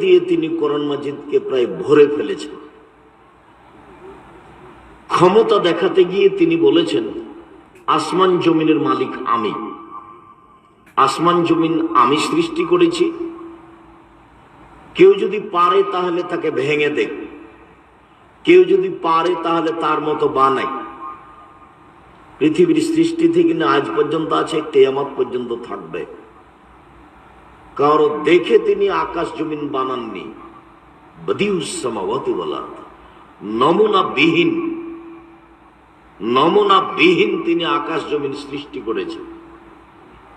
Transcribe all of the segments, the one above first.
দিয়ে তিনি কোরআন মাজিদকে প্রায় ভরে ফেলেছেন। ক্ষমতা দেখাতে গিয়ে তিনি বলেছেন, আসমান জমিনের মালিক আমি। আসমান জমিন আমি সৃষ্টি করেছি। কেউ যদি পারে তাহলে তাকে ভেঙে দেখ কেউ যদি পারে তাহলে তার মতো বানাই। পৃথিবীর সৃষ্টি থেকে না আজ পর্যন্ত আছে, কেয়ামত পর্যন্ত থাকবে। কারও দেখে তিনি আকাশ জমিন বানাননি। বদিউসামাওয়াতি বলা নমুনা বিহীন। নমুনা বিহীন তিনি আকাশ জমিন সৃষ্টি করেছেন।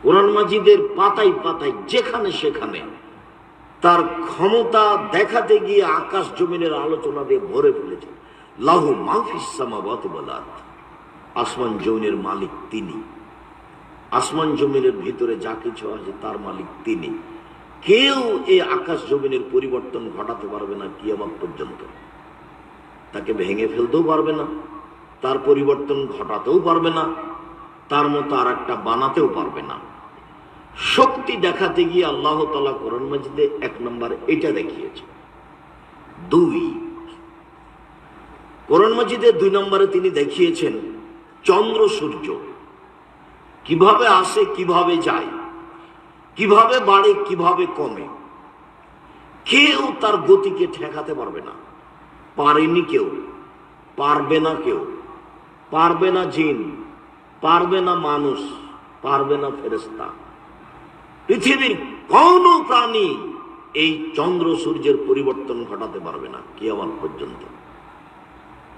কোরআন মাজিদের পাতায় পাতায়, যেখানে সেখানে তার ক্ষমতা দেখাতে গিয়ে আকাশ জমিনের আলোচনা দিয়ে ভরে ফেলেছেন। লাহু মাহফিস আসমান জমিনের মালিক তিনি। আসমান জমিনের ভিতরে যা কিছু আছে তার মালিক তিনি। কেউ এই আকাশ জমিনের পরিবর্তন ঘটাতে পারবে না কিয়ামত পর্যন্ত। তাকে ভেঙে ফেলতেও পারবে না, তার পরিবর্তন ঘটাতেও পারবে না, তার মতো আর একটা বানাতেও পারবে না। শক্তি দেখাতে গিয়ে আল্লাহ তালা কোরআন মাজিদে এক নম্বর এটা দেখিয়েছে। দুই, কোরআন মাজিদে দুই নম্বরে তিনি দেখিয়েছেন, চন্দ্র সূর্য। কীভাবে আসে, কীভাবে যায়, কীভাবে বাড়ে, কীভাবে কমে, কেউ তার গতিকে ঠেকাতে পারবে না। পারেনি কেউ, পারবে না কেউ, পারবে না জিন, পারবে না মানুষ, পারবে না ফেরেস্তা পৃথিবীর কোন প্রাণী এই চন্দ্র সূর্যের পরিবর্তন ঘটাতে পারবে না কি আমার পর্যন্ত।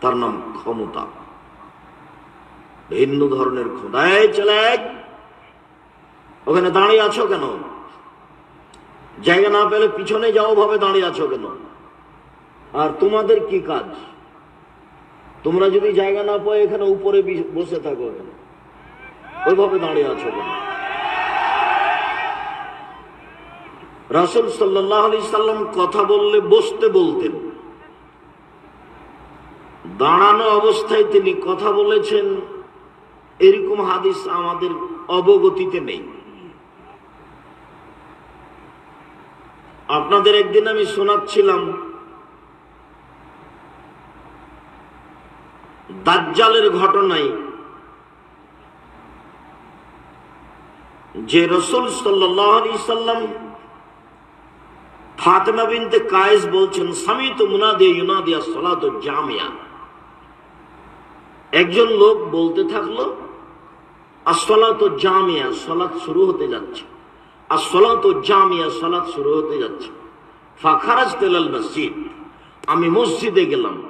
তার নাম ক্ষমতা। ভিন্ন ধরনের খোদায় চলে ওখানে দাঁড়িয়ে আছো কেন? জায়গা না পেলে পিছনে যাও ভাবে দাঁড়িয়ে আছো কেন? আর তোমাদের কি কাজ? তোমরা যদি জায়গা না পাও, এখানে উপরে বসে থাকো এখানে ওইভাবে দাঁড়িয়ে আছো কেন? রাসুল সাল্লাহ আলি সাল্লাম কথা বললে বসতে বলতেন। দাঁড়ানো অবস্থায় তিনি কথা বলেছেন এরকম হাদিস আমাদের অবগতিতে নেই। আপনাদের একদিন আমি শোনাচ্ছিলাম, দাজ্জালের ঘটনায় যে রসুল সাল্লাম ফাতেমা বিনতে কায়েস বলছেন স্বামী তো মুনাদে ইউনাদিয়া সলাত জামিয়া। একজন লোক বলতে থাকল আসলাত জামিয়া সলাৎ শুরু হতে যাচ্ছে। আসলাত জামিয়া সলাৎ শুরু হতে যাচ্ছে। ফাখারাজ তেলাল মসজিদ। আমি মসজিদে গেলাম।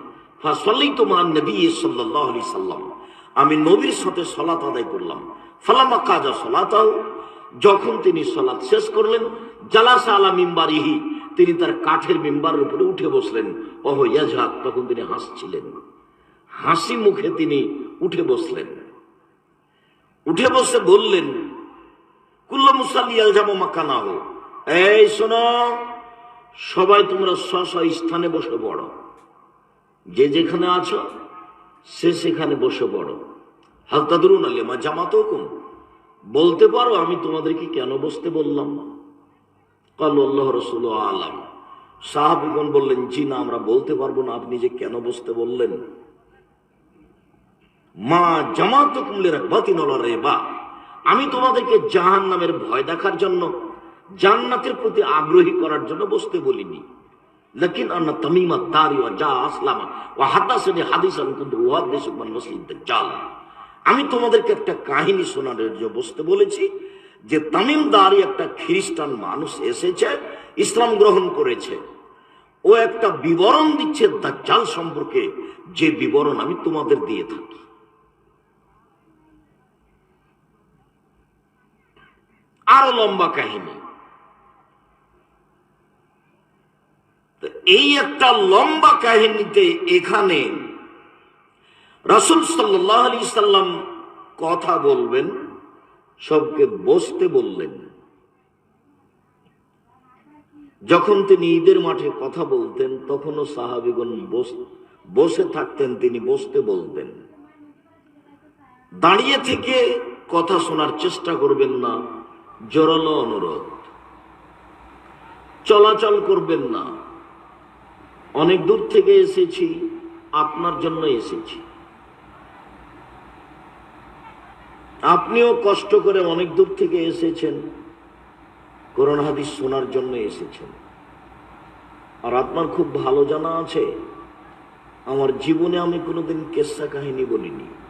ফাসলি তোমার নবী সাল্লাহ আলি সাল্লাম। আমি নবীর সাথে সলাত আদায় করলাম। ফালামা কাজা সলাতাও যখন তিনি সলাৎ শেষ করলেন, জালাসা আলা মিম্বারিহি। তিনি তার কাঠের মিম্বারের উপরে উঠে বসলেন। অহ ইয়াজহাক, তখন তিনি হাসছিলেন। হাসি মুখে তিনি উঠে বসলেন। উঠে বসে বললেন, কুল্ল মুসাল্লি আলজামো মাকানা হো এই শোনো, সবাই তোমরা স্ব স্থানে বসে পড়ো। যে যেখানে আছো, সে সেখানে বসে পড়ো। হালকা ধরুন আলিমা জামাতো কোন বলতে পারো, আমি তোমাদেরকে কেন বসতে বললাম? কাল আল্লাহ রসুল আলাম। সাহাবিগণ বললেন, জি না, আমরা বলতে পারব না, আপনি যে কেন বসতে বললেন? মা জামাত কুমলে রাখবাতি রে বা আমি তোমাদেরকে জাহান নামের ভয় দেখার জন্য, জান্নাতের প্রতি আগ্রহী করার জন্য বসতে বলিনি। তামিমা দারি ওয়া যা আসলামা ওয়া হাদাসানি হাদিসান কুনতু উহাদিসু মান মাসিদ দাজ্জাল। আমি তোমাদেরকে একটা কাহিনী শোনানোর জন্য বসতে বলেছি, যে তামিম দারি একটা খ্রিস্টান মানুষ এসেছে, ইসলাম গ্রহণ করেছে। ও একটা বিবরণ দিচ্ছে দাজ্জাল সম্পর্কে, যে বিবরণ আমি তোমাদের দিয়ে থাকি। আরও লম্বা কাহিনী। এই একটা লম্বা কাহিনীতে এখানে রাসুল সাল্লাহ সাল্লাম কথা বলবেন, সবকে বসতে বললেন। যখন তিনি ঈদের মাঠে কথা বলতেন, তখনও সাহাবিগণ বসে থাকতেন, তিনি বসতে বলতেন। দাঁড়িয়ে থেকে কথা শোনার চেষ্টা করবেন না জোরালো অনুরোধ। চলাচল করবেন না। অনেক দূর থেকে এসেছি, আপনার জন্য এসেছি। আপনিও কষ্ট করে অনেক দূর থেকে এসেছেন কোরআন হাদিস শোনার জন্য এসেছেন। আর আপনার খুব ভালো জানা আছে, আমার জীবনে আমি কোনোদিন কেসা কাহিনী বলিনি।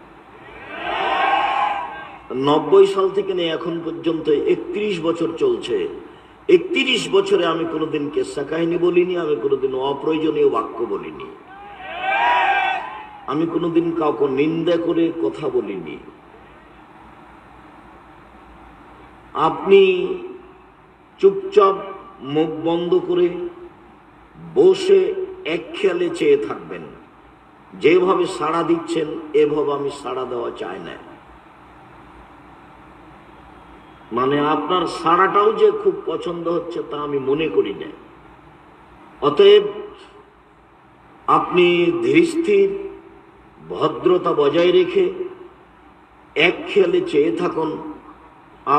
নব্বই সাল থেকে নিয়ে এখন পর্যন্ত একত্রিশ বছর চলছে। একত্রিশ বছরে আমি কোনোদিন কেসা কাহিনী বলিনি, আমি কোনোদিন অপ্রয়োজনীয় বাক্য বলিনি। আমি কোনোদিন কাউকে নিন্দা করে কথা বলিনি। আপনি চুপচাপ মুখ বন্ধ করে বসে এক খেয়ালে চেয়ে থাকবেন। যেভাবে সাড়া দিচ্ছেন, এভাবে আমি সাড়া দেওয়া চাই না। মানে আপনার সাড়াটাও যে খুব পছন্দ হচ্ছে তা আমি মনে করি না। অতএব আপনি ধীরস্থির, ভদ্রতা বজায় রেখে এক খেয়ালে চেয়ে থাকুন,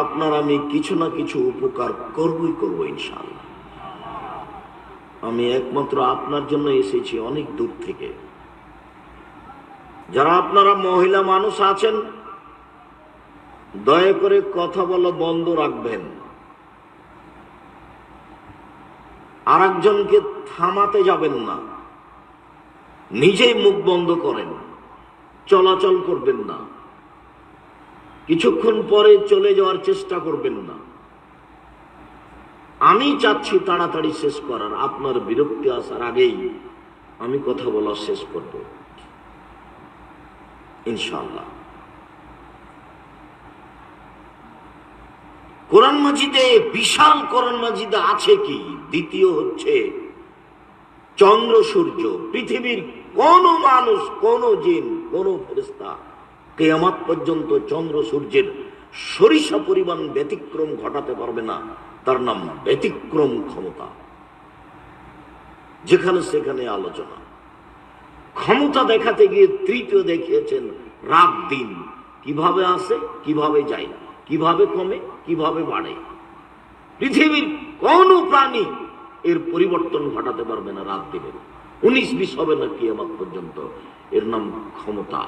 আপনার আমি কিছু না কিছু উপকার করবই করব ইনশাআল্লাহ। আমি একমাত্র আপনার জন্য এসেছি অনেক দূর থেকে। যারা আপনারা মহিলা মানুষ আছেন দয়া করে কথা বলা বন্ধ রাখবেন। আর একজনকে থামাতে যাবেন না। নিজেই মুখ বন্ধ করেন। চলাচল করবেন না। কিছুক্ষণ পরে চলে যাওয়ার চেষ্টা করবেন না। আমি চাচ্ছি তাড়াতাড়ি শেষ করার, আপনার বিরক্তি আসার আগেই আমি কথা বলা শেষ করব। ইনশাল্লাহ কোরআন মাজিদে, বিশাল কোরআন মাজিদে আছে কি? দ্বিতীয় হচ্ছে চন্দ্র, সূর্য। পৃথিবীর কোন মানুষ, কোন জিন, কোন ফেরেস্তা কেয়ামাত পর্যন্ত চন্দ্র, সূর্যের সরিষা পরিমাণ ব্যতিক্রম ঘটাতে পারবে না। তার নাম ব্যতিক্রম ক্ষমতা। যেখানে সেখানে আলোচনা। ক্ষমতা দেখাতে গিয়ে তৃতীয় দেখিয়েছেন রাত দিন। কীভাবে আসে, কীভাবে যায় কীভাবে কমে, কীভাবে বাড়ে? পৃথিবীর কোন প্রাণী এর পরিবর্তন ঘটাতে পারবে না, রাত দিনের উনিশ বিশ হবে না কি আমার পর্যন্ত। এর নাম ক্ষমতা।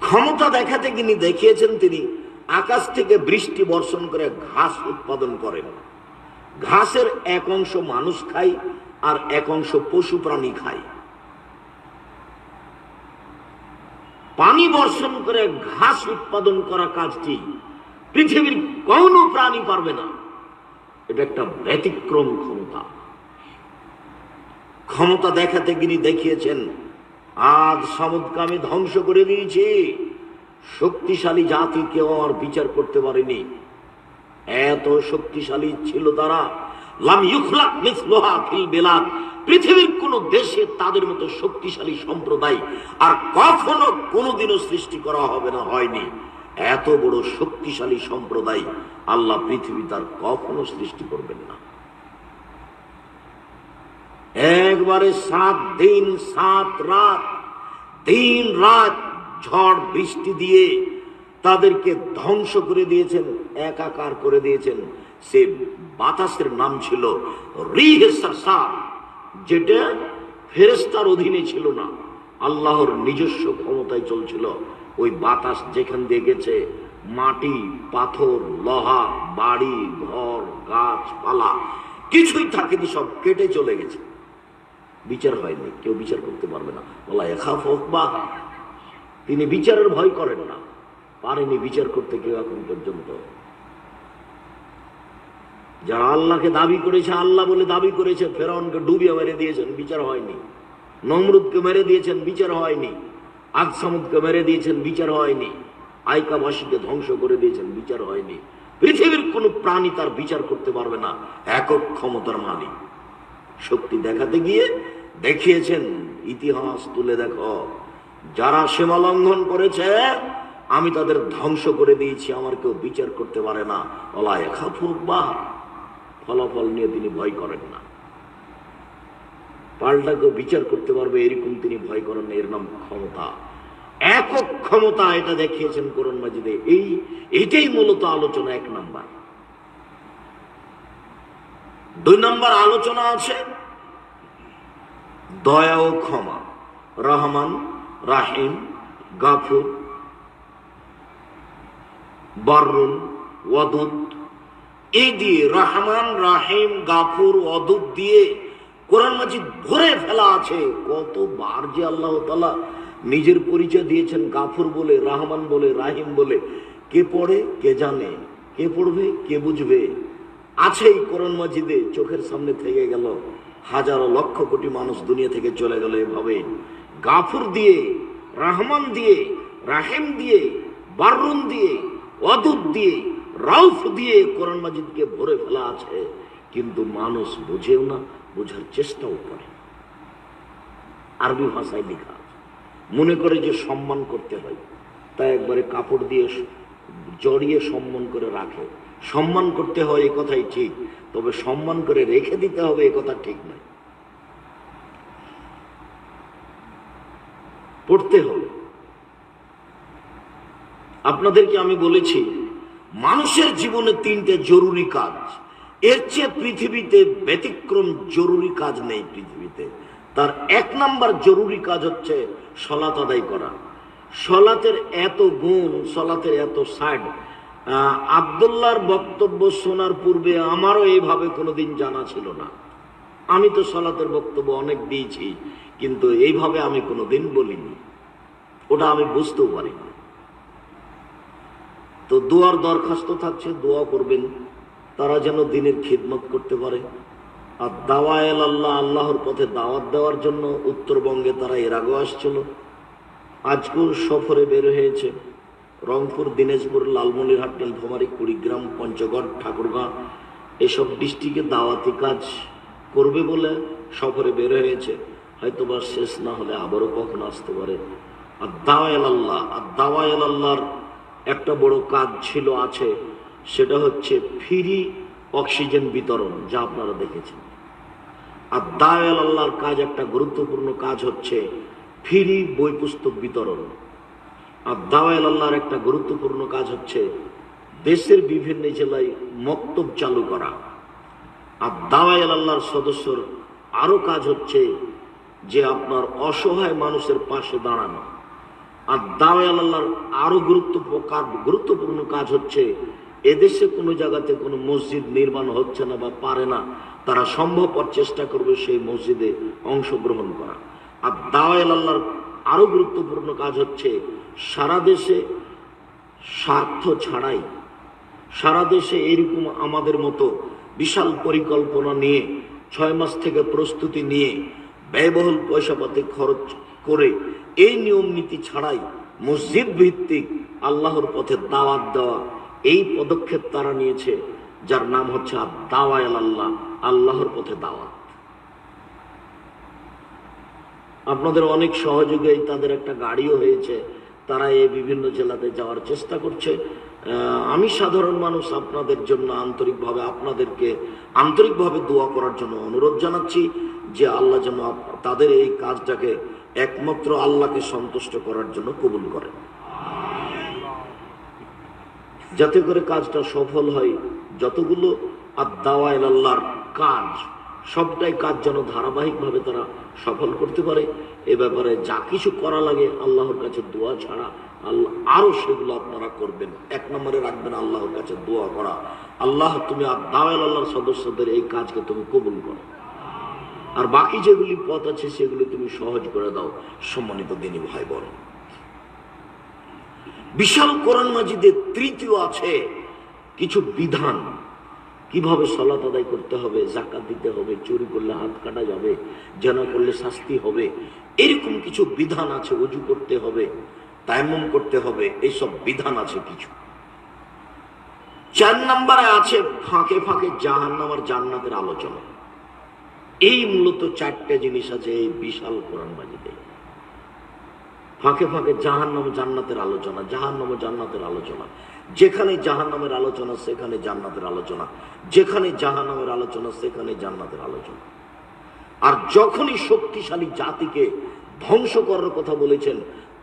ক্ষমতা দেখাতে তিনি দেখিয়েছেন তিনি, আকাশ থেকে বৃষ্টি বর্ষণ করে ঘাস উৎপাদন করেন। ঘাসের এক অংশ মানুষ খায় আর এক অংশ পশু প্রাণী খায়। পানি বর্ষণ করে ঘাস উৎপাদন করা কাজটি পৃথিবীর কোন প্রাণী পারবে না। এটা একটা ব্যতিক্রম ক্ষমতা। ক্ষমতা দেখাতে তিনি দেখিয়েছেন, আজ সামুদকে আমি ধ্বংস করে দিয়েছি। শক্তিশালী জাতি কেউ আর বিচার করতে পারেনি। এত শক্তিশালী ছিল তারা। লাম ইউখলাক মিসলুহা ফিল বিলাদ। পৃথিবীর কোন দেশে তাদের মতো শক্তিশালী সম্প্রদায় আর কখনো কোনোদিনও সৃষ্টি করা হবে না, হয়নি। এত বড় শক্তিশালী সম্প্রদায় আল্লাহ পৃথিবী তার কখনো সৃষ্টি করবেন না। একবারে সাত দিন, সাত রাত, দিন রাত ঝড় বৃষ্টি দিয়ে তাদেরকে ধ্বংস করে দিয়েছেন, একাকার করে দিয়েছেন। সে বাতাসের নাম ছিল রিহে সারসার যেটা ফেরেস্তার অধীনে ছিল না। আল্লাহর নিজস্ব ক্ষমতায় চলছিল। ওই বাতাস যেখান দিয়ে গেছে, মাটি, পাথর, লোহা, বাড়ি, ঘর, গাছপালা, কিছুই থাকেনি সব কেটে চলে গেছে। বিচার হয়নি, কেউ বিচার করতে পারবে না। বলা এখাফ হোক বা তিনি বিচারের ভয় করেন না। পারেনি বিচার করতে কেউ এখন পর্যন্ত। যারা আল্লাহকে দাবি করেছে, আল্লাহ বলে দাবি করেছে, ফেরাউনকে ডুবিয়ে মেরে দিয়েছেন, বিচার হয়নি। নমরুদকে মেরে দিয়েছেন, বিচার হয়নি। আকসামুদকে মেরে দিয়েছেন, বিচার হয়নি। আইকাবাসীকে ধ্বংস করে দিয়েছেন, বিচার হয়নি। পৃথিবীর কোন প্রাণী তার বিচার করতে পারবে না। একক ক্ষমতার মালিক। শক্তি দেখাতে গিয়ে দেখিয়েছেন, ইতিহাস তুলে দেখো। যারা সীমা লঙ্ঘন করেছে, আমি তাদের ধ্বংস করে দিয়েছি, আমার কেউ বিচার করতে পারে না। অলায় খাফুক বা ফলাফল নিয়ে তিনি ভয় করেন না। পাল্টা কেউ বিচার করতে পারবে এরকম তিনি ভয় করেন এর নাম ক্ষমতা। একক ক্ষমতা এটা দেখিয়েছেন করুন মাজিদে। এই, এটাই মূলত আলোচনা, এক নাম্বার। দুই নম্বর আলোচনা আছে, দয়া ও ক্ষমা, রহমান, রাহিম, গাফুর বরুন ওয়াদুদ এই দিয়ে রহমান রাহিম গাফুর অদুদ দিয়ে কোরআন মাজিদ ভরে ফেলা আছে। কতবার যে আল্লাহ তালা নিজের পরিচয় দিয়েছেন গাফুর বলে, রাহমান বলে, রাহিম বলে। কে পড়ে, কে জানে, কে পড়বে, কে বুঝবে? আছেই কোরআন মাজিদে, চোখের সামনে থেকে গেল। হাজারো লক্ষ কোটি মানুষ দুনিয়া থেকে চলে গেল এভাবে। গাফুর দিয়ে, রাহমান দিয়ে, রাহিম দিয়ে বারুন দিয়ে অদুত দিয়ে রাউফ দিয়ে কোরআন মাজিদকে ভরে ফেলা আছে, কিন্তু মানুষ বোঝেও না, বোঝার চেষ্টাও করে আরবি ভাষায় লেখা মনে করে যে সম্মান করতে হয়, তাই একবারে কাপড় দিয়ে জড়িয়ে সম্মান করে রাখে। সম্মান করতে হয় এ কথাই ঠিক, তবে সম্মান করে রেখে দিতে হবে এ কথা ঠিক নয়। পড়তে হবে। আপনাদেরকে আমি বলেছি মানুষের জীবনে তিনটে জরুরি কাজ। এর চেয়ে পৃথিবীতে ব্যতিক্রম জরুরি কাজ নেই পৃথিবীতে। তার এক নাম্বার জরুরি কাজ হচ্ছে সলাত আদায় করা। সলাতের এত গুণ, সলাতের এত সাইড আবদুল্লাহর বক্তব্য শোনার পূর্বে আমারও এইভাবে কোনোদিন জানা ছিল না। আমি তো সলাতের বক্তব্য অনেক দিয়েছি, কিন্তু এইভাবে আমি কোনোদিন বলিনি। ওটা আমি বুঝতেও পারিনি। দোয়ার দরখাস্ত থাকছে, দোয়া করবেন। তারা যেন দিনের খিদমত করতে পারে। আর দাওয়ায়াল আল্লাহ, আল্লাহর পথে দাওয়াত দেওয়ার জন্য উত্তরবঙ্গে তারা এর আগেও আসছিল। আজকুর সফরে বের হয়েছে? রংপুর, দিনাজপুর, লালমনিরহাট, নীলফামারী, কুড়িগ্রাম, পঞ্চগড়, ঠাকুরগাঁ, এসব ডিস্ট্রিক্টে দাওয়াতি কাজ করবে বলে সফরে বের হয়েছে। হয়তোবা শেষ না হলে আবারও কখনো আসতে পারে। আর দাওয়ায়াল আল্লাহ, আর দাওয়ায়াল আল্লাহর একটা বড় কাজ ছিল, আছে। সেটা হচ্ছে ফ্রি অক্সিজেন বিতরণ, যা আপনারা দেখেছেন। আর দায়াল আল্লাহর কাজ, একটা গুরুত্বপূর্ণ কাজ হচ্ছে ফ্রি বই পুস্তক বিতরণ। আর দাওয়াল আল্লাহর একটা গুরুত্বপূর্ণ কাজ হচ্ছে দেশের বিভিন্ন জেলায় মক্তব চালু করা। আর দাওয়াল আল্লাহর সদস্যর আরও কাজ হচ্ছে যে আপনার অসহায় মানুষের পাশে দাঁড়ানো। আর দাওয়াল আল্লাহর আরও গুরুত্বপূর্ণ গুরুত্বপূর্ণ কাজ হচ্ছে, এদেশে কোনো জায়গাতে কোনো মসজিদ নির্মাণ হচ্ছে না বা পারে না, তারা সম্ভবপর চেষ্টা করবে সেই মসজিদে অংশগ্রহণ করা। আর দাওয়াল আল্লাহর আরও গুরুত্বপূর্ণ কাজ হচ্ছে, সারা দেশে স্বার্থ ছাড়াই, সারা দেশে এরকম আমাদের মতো বিশাল পরিকল্পনা নিয়ে, ছয় মাস থেকে প্রস্তুতি নিয়ে ব্যয়বহুল পয়সাপাতি খরচ করে এই নিয়ম নীতি ছাড়াই মসজিদ ভিত্তিক আল্লাহর পথে দাওয়াত দেওয়া এই পদক্ষেপ তারা নিয়েছে, যার নাম হচ্ছে দাওয়ায় আল্লাহ আল্লাহর পথে দাওয়াত। আপনাদের অনেক সহযোগে তাদের একটা গাড়িও হয়েছে, তারা এই বিভিন্ন জেলাতে যাওয়ার চেষ্টা করছে। আমি সাধারণ মানুষ, আপনাদের জন্য আন্তরিকভাবে আপনাদেরকে আন্তরিকভাবে দোয়া করার জন্য অনুরোধ জানাচ্ছি যে আল্লাহ যেন তাদের এই কাজটাকে একমাত্র আল্লাহকে সন্তুষ্ট করার জন্য কবুল করেন যাতে করে কাজটা সফল হয়, যতগুলো আর আদাওয়াল আল্লাহর কাজ, সবটাই কাজ যেন ধারাবাহিকভাবে তারা সফল করতে পারে, এ ব্যাপারে যা কিছু করা লাগে আল্লাহর কাছে দোয়া ছাড়া আল্লাহ আরও সেগুলো আপনারা করবেন। এক নম্বরে রাখবেন আল্লাহর কাছে দোয়া করা। আল্লাহ, তুমি আদাওয়াল আল্লাহর সদস্যদের এই কাজকে তুমি কবুল করো। আর বাকি যেগুলি পথ আছে, সেগুলি তুমি সহজ করে দাও, সম্মানিত দিনী ভাই বোন বিশাল কোরআন মাজিদের তৃতীয় আছে কিছু বিধান। কীভাবে সলাত আদায় করতে হবে জাকাত দিতে হবে, চুরি করলে হাত কাটা যাবে, জেনা করলে শাস্তি হবে, এরকম কিছু বিধান আছে অজু করতে হবে তায়াম্মুম করতে হবে এইসব বিধান আছে কিছু। চার নম্বরে আছে ফাঁকে ফাঁকে জাহান্নাম আর জান্নাতের আলোচনা। এই মূলত চারটে জিনিস আছে, এই বিশাল কোরআন মাজিদে। ফাঁকে ফাঁকে জাহান্নাম জান্নাতের আলোচনা, জাহান্নাম ও জান্নাতের আলোচনা। যেখানে জাহান্নামের আলোচনা, সেখানে জান্নাতের আলোচনা। যেখানে জাহান্নামের আলোচনা, সেখানে জান্নাতের আলোচনা। আর যখনই শক্তিশালী জাতিকে ধ্বংস করার কথা বলেছেন,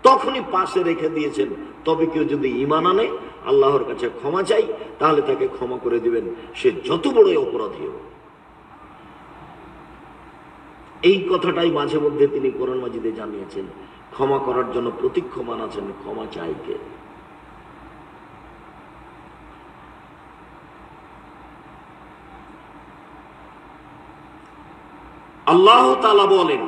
তখনই পাশে রেখে দিয়েছেন, তবে কেউ যদি ইমান আনে, আল্লাহর কাছে ক্ষমা চাই, তাহলে তাকে ক্ষমা করে দিবেন। সে যত বড়ই অপরাধী হোক। এই কথাটাই মাঝে মধ্যে তিনি কোরআন মাজিদে জানিয়েছেন। ক্ষমা করার জন্য প্রতীক্ষমান আছেন, ক্ষমা চাইকে আল্লাহ তালা বলেন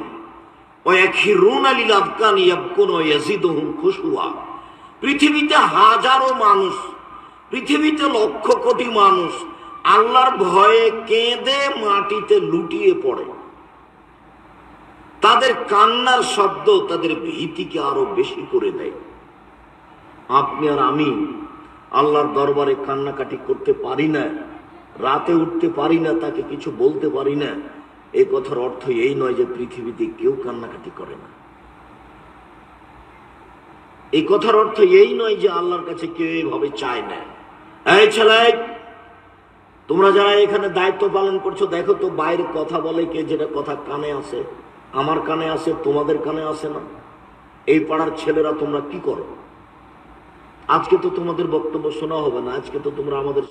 পৃথিবীতে হাজারো মানুষ, পৃথিবীতে লক্ষ কোটি মানুষ আল্লাহর ভয়ে কেঁদে মাটিতে লুটিয়ে পড়ে। তাদের কান্নার শব্দ তাদের ভীতিকে আরও বেশি করে দেয়। আপনি আর আমি আল্লাহর দরবারে কান্নাকাটি করতে পারি না, রাতে উঠতে পারি না, তাকে কিছু বলতে পারি না। এই কথার অর্থ এই নয় যে পৃথিবীতে কেউ কান্নাকাটি করে না। এই কথার অর্থ এই নয় যে আল্লাহর কাছে কেউ এইভাবে চায় না। এই ছেলে, তোমরা যারা এখানে দায়িত্ব পালন করছ, দেখো তো বাইরে কথা বলে কে যেটা কথা কানে আসে। আমার কানে আসে তোমাদের কানে আসে না? এই পাড়ার ছেলেরা তোমরা কি করো? আজকে তো তোমাদের বক্তব্য শোনা হবে না, আজকে তো তোমরা আমাদের